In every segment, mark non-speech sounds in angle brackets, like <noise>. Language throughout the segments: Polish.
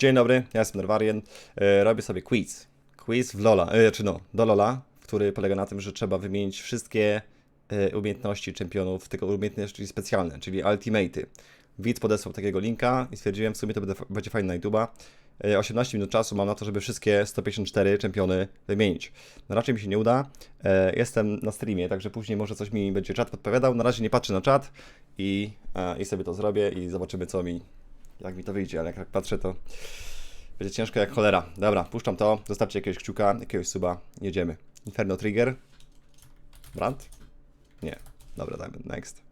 Dzień dobry, ja jestem Nerwarian. E, Robię sobie quiz. Quiz w Lola, e, czy no, do Lola, który polega na tym, że trzeba wymienić wszystkie e, umiejętności czempionów, tylko umiejętności specjalne, czyli ultimate'y. Widz podesłał takiego linka i stwierdziłem, w sumie to będzie, będzie fajne na YouTube'a. E, 18 minut czasu mam na to, żeby wszystkie 154 czempiony wymienić. No raczej mi się nie uda. Jestem na streamie, także później może coś mi będzie czat podpowiadał. Na razie nie patrzę na czat i, i sobie to zrobię i zobaczymy co mi, jak mi to wyjdzie, ale jak tak patrzę to będzie ciężko jak cholera. Dobra, puszczam to, zostawcie jakiegoś kciuka, jakiegoś suba, jedziemy. Inferno Trigger. Brand? Nie. Dobra, dajmy next.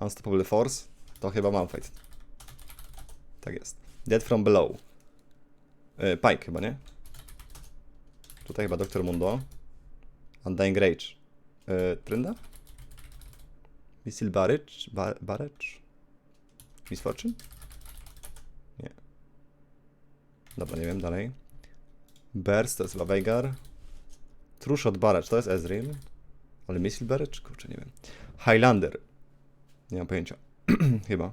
Unstoppable Force. To chyba Malphite. Tak jest. Dead from Below. Yy, Pike chyba, nie? Tutaj chyba Dr. Mundo. Undying Rage. Yy, Trynda? Missile Barrage? Ba Barrage? Miss Fortune? Nie. Dobra, nie wiem, dalej. Burst to jest chyba Veigar. Trushot Barrage to jest Ezreal. Ale Missile Barrage? Kurczę, nie wiem. Highlander. Nie mam pojęcia. <clears throat> Chyba.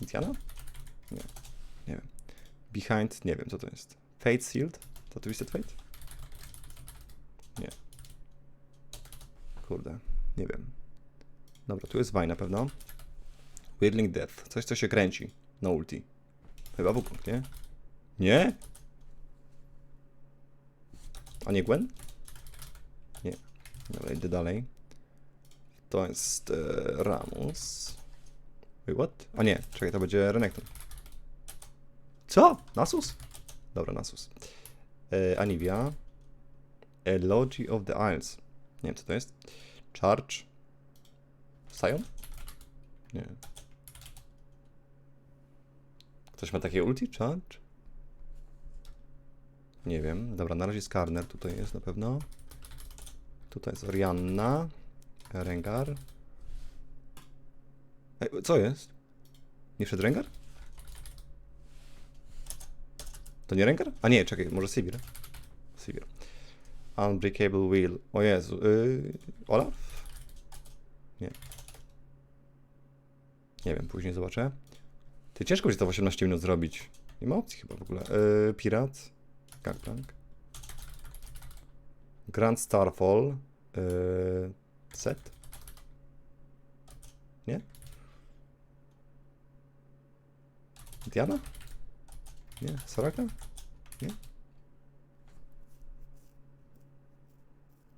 Indiana? Nie. Nie wiem. Behind? Nie wiem, co to jest. Fate Sealed? To Twisted Fate? Nie. Kurde. Nie wiem. Dobra, tu jest Vine na pewno. Whirling Death. Coś, co się kręci na ulti. Chyba Wukong, nie? Nie? A nie Gwen? Nie. Dobra, idę dalej. To jest e, Ramus. Wait, what? A nie, czekaj, to będzie Renekton. Co? Nasus? Dobra, Nasus. E, Anivia. Elogy of the Isles. Nie wiem, co to jest. Charge. Sion? Nie. Ktoś ma takie ulti? Charge? Nie wiem. Dobra, na razie Skarner tutaj jest na pewno. Tutaj jest Orianna. Rengar. Ej, co jest? Nie wszedł Rengar? To nie Rengar? A nie, czekaj, może Sivir. Sivir. Unbreakable Wheel. O Jezu. Yy, Olaf? Nie. Nie wiem, później zobaczę. Ty ciężko będzie to w 18 minut zrobić. Nie ma opcji chyba w ogóle. Yy, Pirat. Gangplank. Grand Starfall. Yy, set? Nie? Diana? Nie? Soraka? Nie?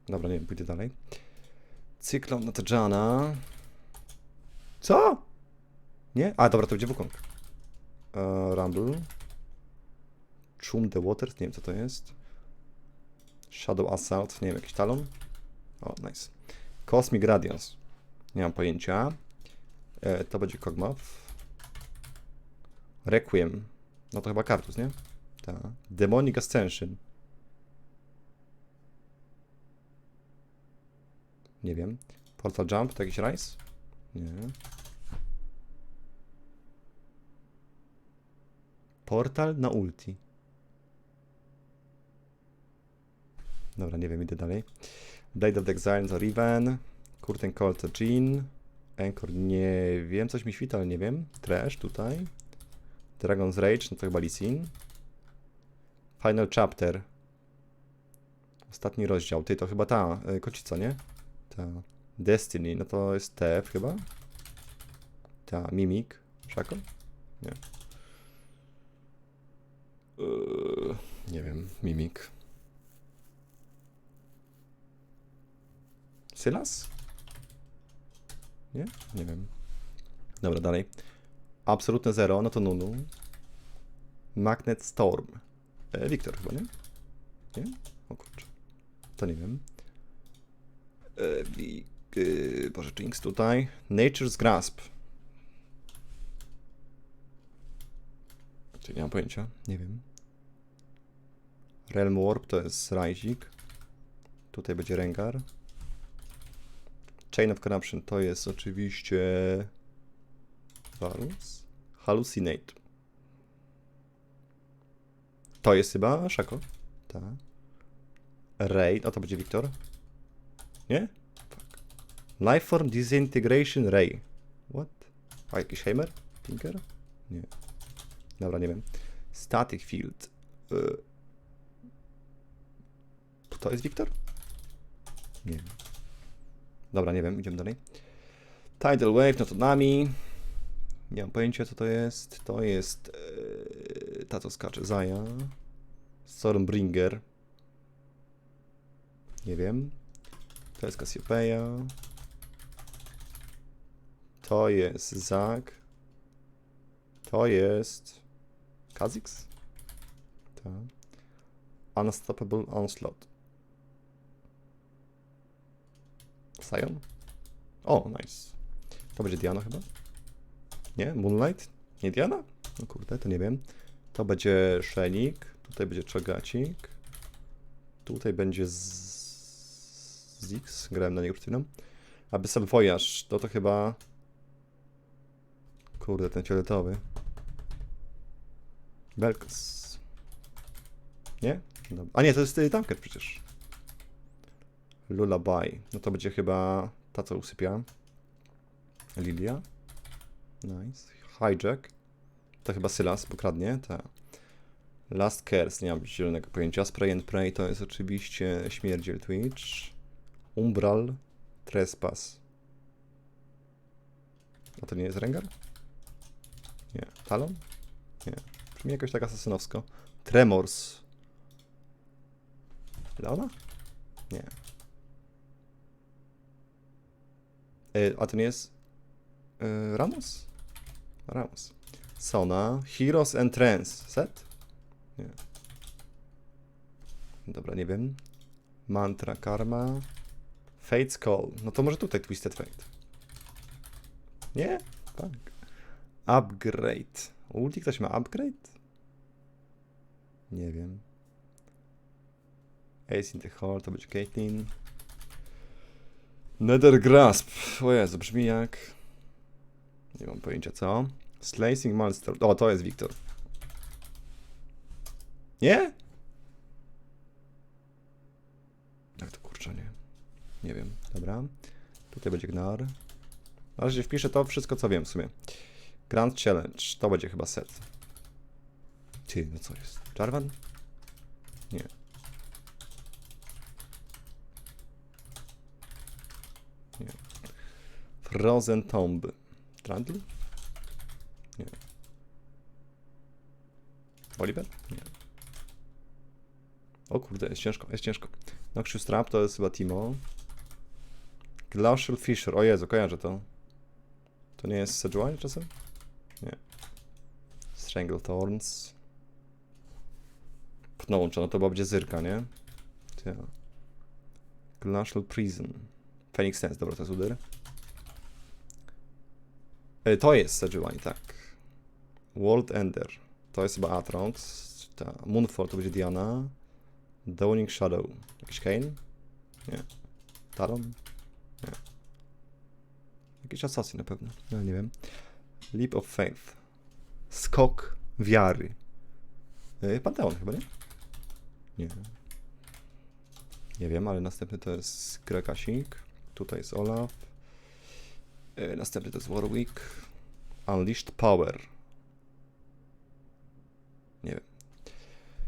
Dobra, nie pójdę dalej. Cyklon Natjana. Co? Nie? A, dobra, to będzie Wukong. Uh, Rumble. Chum the Waters, nie wiem co to jest. Shadow Assault, nie wiem, jakiś talon. O, nice. Cosmic Radiance. Nie mam pojęcia. E, to będzie Kog'Maw. Requiem. No to chyba Kartus, nie? Tak. Demonic Ascension. Nie wiem. Portal Jump to jakiś Rise? Nie. Portal na ulti. Dobra, nie wiem, idę dalej. Blade of the Exile to Riven. Curtain Call to Jean. Anchor nie wiem, coś mi świta, ale nie wiem. Trash tutaj. Dragon's Rage, no to chyba Lee Sin. Final Chapter. Ostatni rozdział. Ty, to chyba ta y, kocica, nie? Ta. Destiny, no to jest TF chyba. Ta, Mimic. Szako? Nie. Yy, Mimic. Sylas? Nie? Nie wiem. Dobra, dalej. Absolutne zero, no to Nunu. Magnet Storm. E, chyba, nie? Nie? O kurczę. To nie wiem. E, Wik... E, Boże, Jinx tutaj. Nature's Grasp. Czyli nie mam pojęcia. Nie wiem. Realm Warp to jest Rajzik. Tutaj będzie Rengar. Chain of Corruption to jest oczywiście Varus. Hallucinate. To jest chyba Szako. Tak. Ray, no to będzie Wiktor. Nie? Fuck. Lifeform Disintegration Ray. What? A jakiś Heimer? Tinker? Nie. Dobra, nie wiem. Static Field. Y... To jest Wiktor? Nie wiem. Dobra, nie wiem, idziemy dalej. Tidal Wave, no to nami. Nie mam pojęcia, co to jest. To jest. Yy, ta, co skacze. Zaya. Stormbringer. Nie wiem. To jest Cassiopeia. To jest Zag. To jest. Kha'Zix? Tak. Unstoppable Onslaught. Sion? O, nice. To będzie Diana chyba? Nie? Moonlight? Nie Diana? No kurde, to nie wiem. To będzie Szenik. Tutaj będzie Czogacik. Tutaj będzie. Zix. Grałem na niego przed chwilą. Abyssal Voyage. To to chyba... Kurde, ten fioletowy. Belkos. Nie? Dobra. A nie, to jest y, Tanker przecież. Lullaby. No to będzie chyba ta, co usypia. Lilia. Nice. Hijack. To chyba Sylas pokradnie. Ta. Last Cares. Nie mam zielonego pojęcia. Spray and Pray to jest oczywiście śmierdziel Twitch. Umbral. Trespass. A to nie jest Rengar? Nie. Talon? Nie. Brzmi jakoś tak asasynowsko. Tremors. Leona? Nie. E, a to nie jest e, Ramos? Ramos. Sona. Heroes and Trends. Set? Nie. Dobra, nie wiem. Mantra Karma. Fate's Call. No to może tutaj Twisted Fate. Nie? Tak. Upgrade. Ulti ktoś ma upgrade? Nie wiem. Ace in the Hall to będzie Caitlyn. Nether Grasp. O Jezu, brzmi jak... Nie mam pojęcia co. Slicing Monster. O, to jest Wiktor. Nie? Jak to kurczę, nie? Nie wiem. Dobra. Tutaj będzie Gnar. Na razie wpiszę to wszystko, co wiem w sumie. Grand Challenge. To będzie chyba set. Ty, no co jest? Jarvan? Nie. Frozen Tomb. Trundle? Nie. Oliver? Nie. O kurde, jest ciężko, jest ciężko. Noxious Trap to jest chyba Timo. Glacial Fisher, o Jezu, kojarzę to. To nie jest Sejuani czasem? Nie. Strangle Thorns. Pnącza, no to będzie Zyrka, nie? Ja. Glacial Prison. Phoenix Sense, dobra, to jest uder. E, To jest Sejuani, tak. World Ender. To jest chyba Atrox. Ta. Moonfall to będzie Diana. Dawning Shadow. Jakiś Kane? Nie. Talon? Nie. Jakiś Assassin na pewno, ale nie wiem. Leap of Faith. Skok wiary. E, Panteon chyba, nie? Nie. Nie wiem, ale następny to jest Grekasik. Tutaj jest Olaf. E, Następny to jest Warwick. Unleashed Power. Nie wiem.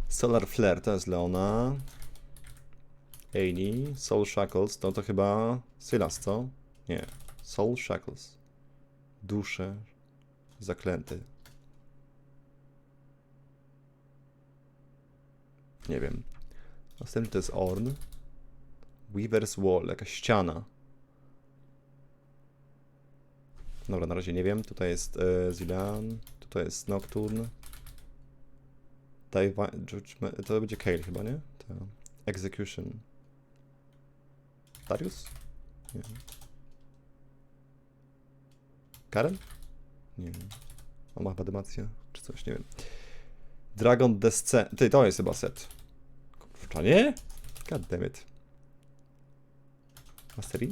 Solar Flare to jest Leona. Ailey. Soul Shackles to to chyba Sylas, co? Nie. Soul Shackles. Dusze zaklęte. Nie wiem. Następny to jest Orn. Weaver's Wall, jakaś ściana. Dobra, na razie nie wiem. Tutaj jest e, tutaj jest Nocturne. Judgment, to będzie Kale chyba, nie? To. Execution. Darius? Nie. Karen? Nie wiem. On ma chyba czy coś, nie wiem. Dragon Descent. Ty, to jest chyba set. Kurczę, nie? God damn it. Mastery?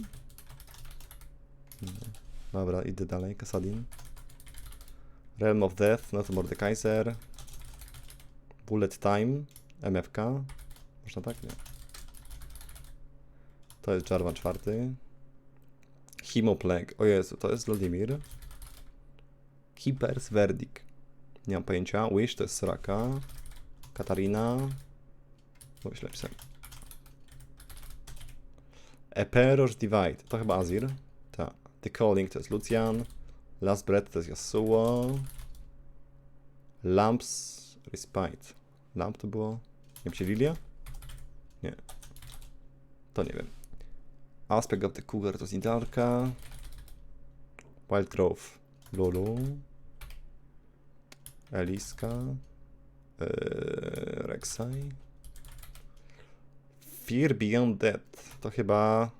Nie. Dobra, idę dalej. Kasadin. Realm of Death, no to Mordekaiser. Bullet Time. MFK. Można tak? Nie. To jest Jarvan czwarty. Himopleg. O Jezu, to jest Vladimir. Keeper's Verdict. Nie mam pojęcia. Wish to jest Soraka. Katarina. Bo źle pisałem. Eperosz Divide. To chyba Azir. The Calling to jest Lucian. Last Breath to jest Yasuo. Lamps Respite. Lamp to było. Nie wiem, czy Lilia? Nie. To nie wiem. Aspect of the Cougar to jest Nidarka. Wild Grove. Lulu. Eliska. Yy, Rek'Sai. Fear Beyond Death. To chyba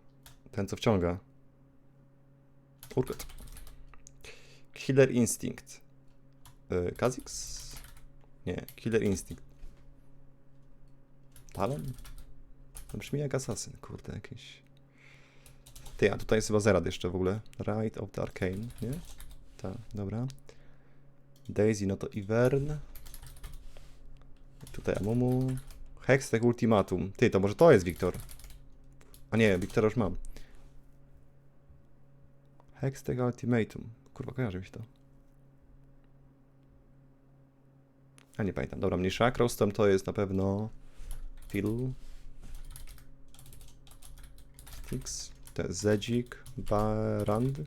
ten, co wciąga. Urgot. Killer Instinct. Yy, Kha'Zix? Nie, Killer Instinct. Talon? To brzmi jak Assassin, kurde, jakiś. Ty, a tutaj jest chyba Zerad jeszcze w ogóle. Rite of the Arcane, nie? Tak, dobra. Daisy, no to Ivern. Tutaj Amumu. Hextech Ultimatum. Ty, to może to jest Wiktor. A nie, Wiktora już mam. Hextech Ultimatum. Kurwa, kojarzy mi się to. A nie pamiętam. Dobra, mniejsza. Crowstorm to jest na pewno... Phil. Styx. To jest Zedzik. Barand.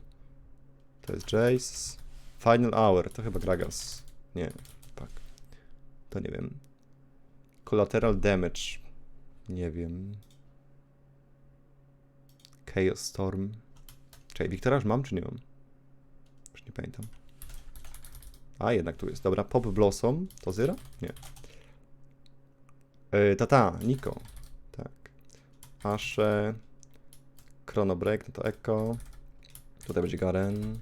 To jest Jace. Final Hour. To chyba Gragas. Nie. Tak. To nie wiem. Collateral Damage. Nie wiem. Chaos Storm. Czekaj, Wiktora już mam, czy nie mam? Już nie pamiętam. A, jednak tu jest. Dobra, Pop Blossom. To Zyra? Nie. Yy, tata, Niko. Tak. Ashe. Chrono Break, no to Echo. Tutaj będzie Garen.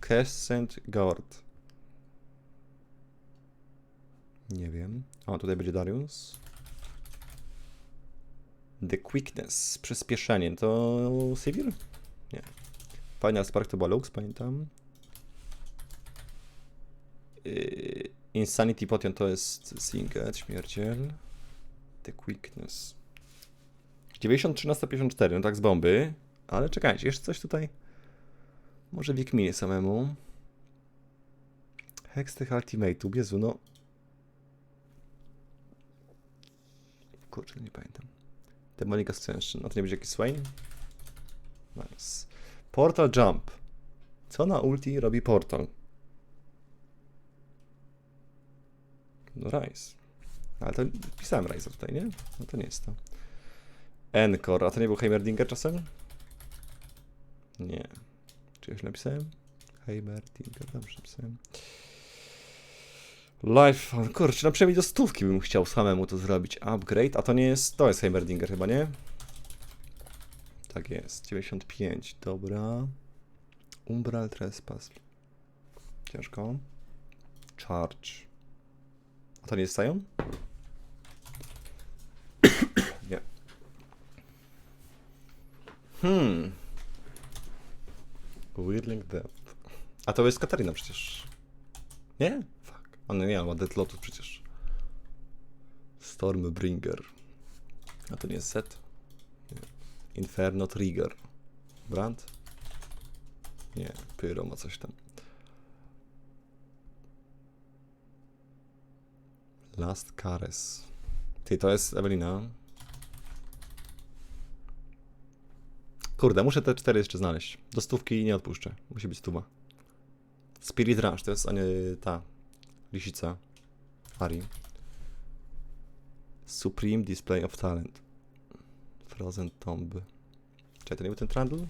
Crescent Guard. Nie wiem. O, tutaj będzie Darius. The Quickness. Przyspieszenie. To Sivir? Nie. Final Spark to była Lux, pamiętam. Yy, Insanity Potion to jest Singet, śmierciel. The Quickness. 93 na 154, no tak z bomby. Ale czekajcie, jeszcze coś tutaj. Może Wikminie samemu. Hextech Ultimate, Jezu, no. Kurczę, nie pamiętam. Demonic Ascension, a to nie będzie jakiś Swain? Nice. Portal Jump. Co na ulti robi portal? No Rise. Ale to pisałem Rise'a tutaj, nie? No to nie jest to. Encore. A to nie był Heimerdinger czasem? Nie. Czy już napisałem? Heimerdinger, dobrze napisałem. Life, kurczę, na przynajmniej do stówki bym chciał samemu to zrobić. Upgrade, a to nie jest, to jest Heimerdinger chyba, nie? Tak jest, 95, dobra. Umbral Trespass. Ciężko. Charge. A to nie jest Sion? nie. Hmm. Whirling Death. A to jest Katarina przecież. Nie? Fuck. On nie ma Deathlotu przecież. Stormbringer. A to nie jest set? Inferno Trigger. Brand? Nie. Pyro ma coś tam. Last Cares. Ty, to jest Ewelina. Kurde, muszę te cztery jeszcze znaleźć. Do stówki nie odpuszczę. Musi być stuwa. Spirit Rush, to jest a nie ta lisica. Ari. Supreme Display of Talent. Frozen Tomb. Czekaj, to nie był ten Trundle?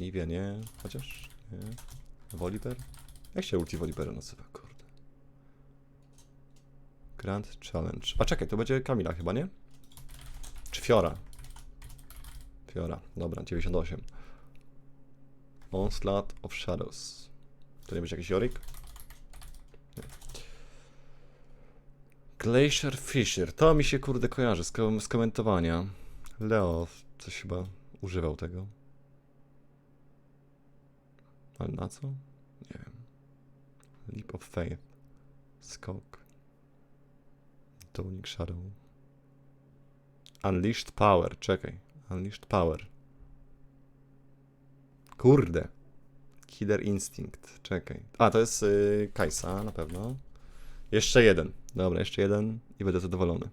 Niwie, nie. Chociaż, nie. Jak się ulti Volibera nazywa? Kurde. Grand Challenge. A czekaj, to będzie Kamila chyba, nie? Czy Fiora? Fiora, dobra, 98. Onslaught of Shadows. To nie będzie jakiś Jorik? Glacier Fisher. To mi się kurde kojarzy z, kom z komentowania. Leo coś chyba używał tego. Ale na co? Nie wiem. Leap of Faith. Skok. Tonic Shadow. Unleashed Power. Czekaj. Unleashed Power. Kurde. Killer Instinct, czekaj. A, to jest y, Kajsa, na pewno. Jeszcze jeden. Dobra, jeszcze jeden i będę zadowolony.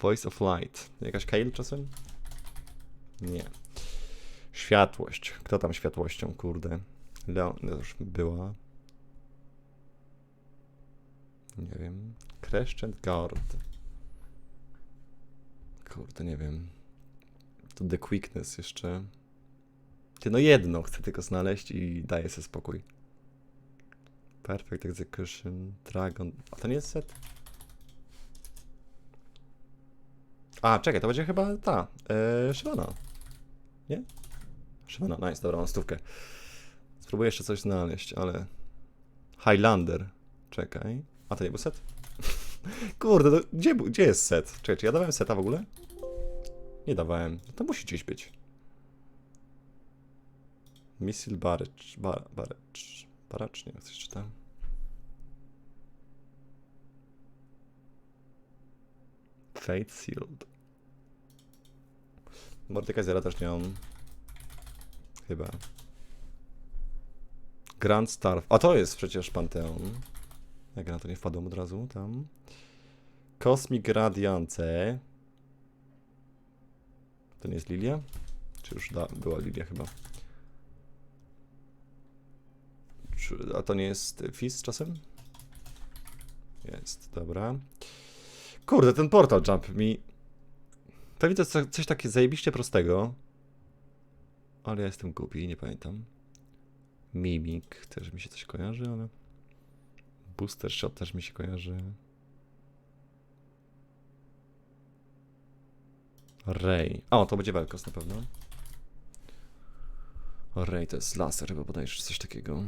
Voice of Light. Jakaś Kale czasem? Nie. Światłość. Kto tam światłością, kurde? Leon, no już była. Nie wiem. Crescent Guard. Kurde, nie wiem. To The Quickness jeszcze. Ty, no jedno chcę tylko znaleźć i daję sobie spokój. Perfect Execution, Dragon. A to nie jest set? A, czekaj, to będzie chyba ta. Yy. Nie? Szybana, nice, dobra, mam stówkę. Spróbuję jeszcze coś znaleźć, ale... Highlander. Czekaj. A to nie był set? <laughs> Kurde, to gdzie, gdzie jest set? Czekaj, czy ja dawałem seta w ogóle? Nie dawałem. No To musi gdzieś być. Missile Barrage. Bar, barrage. Barrage? Nie wiem, coś czytam. Fate Sealed. Mordekaisera też nie mam. Chyba. Grand Star. A to jest przecież Panteon. Jak ja na to nie wpadłem od razu tam. Cosmic Radiance. To nie jest Lilia? Czy już da, była Lilia chyba? A to nie jest Fizz czasem? Jest, dobra. Kurde, ten portal jump mi... To co- coś takie zajebiście prostego. Ale ja jestem głupi, nie pamiętam. Mimik też mi się coś kojarzy, ale... Booster Shot też mi się kojarzy. Ray. O, to będzie Velkos na pewno. Ray to jest laser chyba bodajże, coś takiego.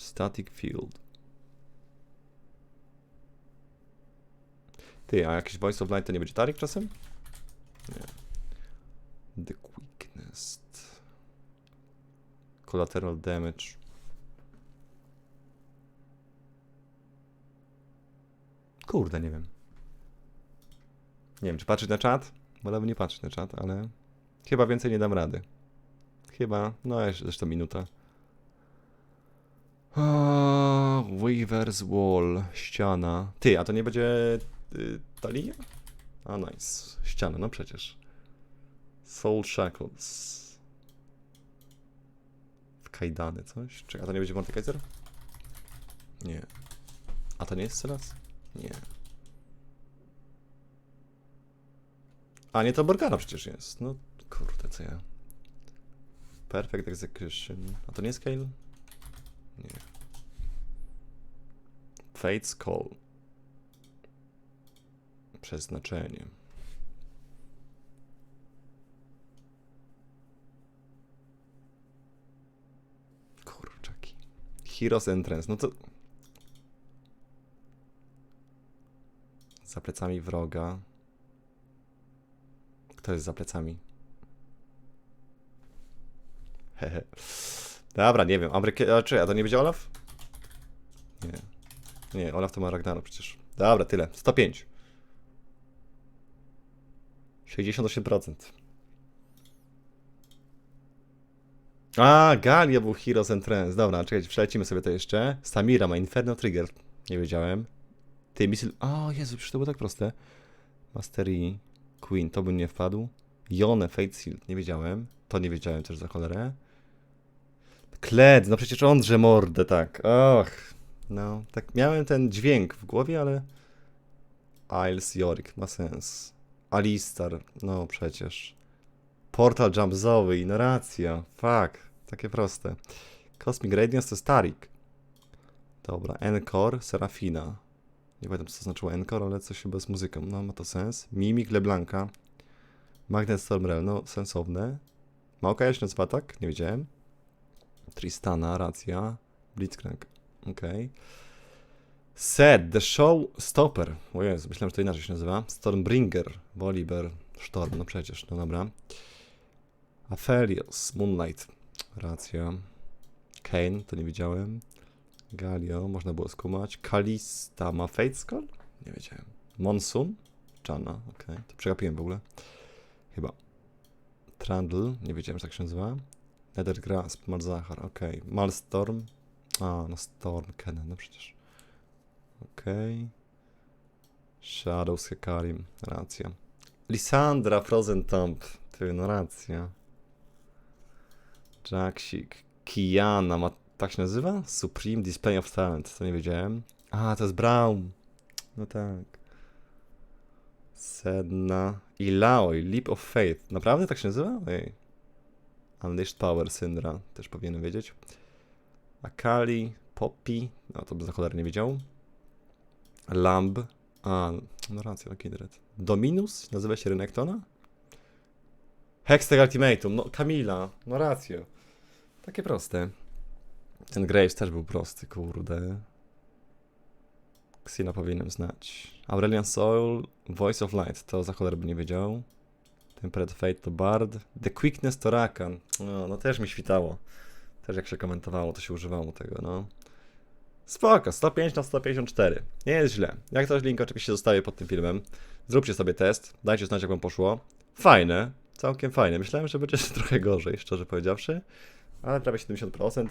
Static Field. Ty, a jakiś Voice of Light to nie będzie Tarik czasem? Nie. The Quickness. Collateral Damage. Kurde, nie wiem. Nie wiem, czy patrzeć na czat? Wolałbym nie patrzeć na czat, ale chyba więcej nie dam rady. Chyba, no zresztą minuta. O, Weaver's Wall, ściana. Ty, a to nie będzie y, Talia? A nice, ściana, no przecież. Soul Shackles. W kajdany coś? Czekaj, a to nie będzie Mordekaiser? Nie. A to nie jest Sylas? Nie. A nie, to Morgana przecież jest. No kurde, co ja. Perfect Execution. A to nie jest Kale? Nie. Fate's Call. Przeznaczenie. Kurczaki. Heroes Entrance. No to... Za plecami wroga. Kto jest za plecami? Hehe. Dobra, nie wiem. Ameryka... A czy, a to nie będzie Olaf? Nie. Nie, Olaf to ma Ragnarok przecież. Dobra, tyle. 105. 68%. A, Galia był Heroes and Trends. Dobra, czekajcie, przelecimy sobie to jeszcze. Samira ma Inferno Trigger. Nie wiedziałem. Ty, Misil... O, Jezu, przecież to było tak proste. Mastery Queen, to bym nie wpadł. Jone, Fate Seal, nie wiedziałem. To nie wiedziałem też za cholerę. Kled, no przecież on mordę, tak. Och, no, tak miałem ten dźwięk w głowie, ale... Isles Yorick, ma sens. Alistar, no przecież. Portal Jump Zoe, no racja, fuck, takie proste. Cosmic Radiance to jest Tarik. Dobra, Encore, Serafina. Nie pamiętam co to znaczyło Encore, ale coś chyba z muzyką, no ma to sens. Mimik LeBlanca. Magnet Stormrel, no sensowne. Się nazywa tak? Nie wiedziałem. Tristana, racja. Blitzcrank, okej. Set, The Show Stopper. O Jezu, myślałem, że to inaczej się nazywa. Stormbringer, Volibear, Storm, no przecież, no dobra. Aphelios, Moonlight, racja. Kane, to nie widziałem. Galio, można było skumać. Kalista ma Skull? Nie wiedziałem. Monsoon? Jana, okej. To przegapiłem w ogóle. Chyba. Trundle, nie wiedziałem, że tak się nazywa. Nether Grasp, Malzahar, okej. Malstorm. A, no Storm Kennen, no przecież. Okej. Shadows Hekarim, racja. Lisandra Frozen Tomb, ty, no racja. Jacksik. Kiana, ma, tak się nazywa? Supreme Display of Talent, to nie wiedziałem. A, to jest Brown. No tak. Sedna. I Laoi, Leap of Faith. Naprawdę tak się nazywa? Ej. Unleashed Power, Syndra. Też powinienem wiedzieć. Akali, Poppy. No to by za cholerę nie wiedział. Lamb. A, no racja, no Kindred. Dominus? Nazywa się Renektona? Hextech Ultimatum. No, Kamila. No rację. Takie proste. Ten Graves też był prosty, kurde. Xina powinienem znać. Aurelian Soul, Voice of Light, to za cholerę by nie wiedział. Temperate Fate to Bard. The Quickness to Rakan. No, no też mi świtało. Też jak się komentowało, to się używało tego, no. Spoko, 105 na 154. Nie jest źle. Jak ktoś link oczywiście zostawię pod tym filmem. Zróbcie sobie test, dajcie znać jak wam poszło. Fajne, całkiem fajne. Myślałem, że będzie <laughs> trochę gorzej, szczerze powiedziawszy. Ale prawie 70%.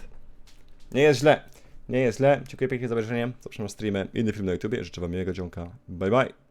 Nie jest źle. Nie jest źle. Dziękuję pięknie za obejrzenie. Zapraszam na streamy. Inny film na YouTubie. Życzę wam miłego dzionka. Bye bye.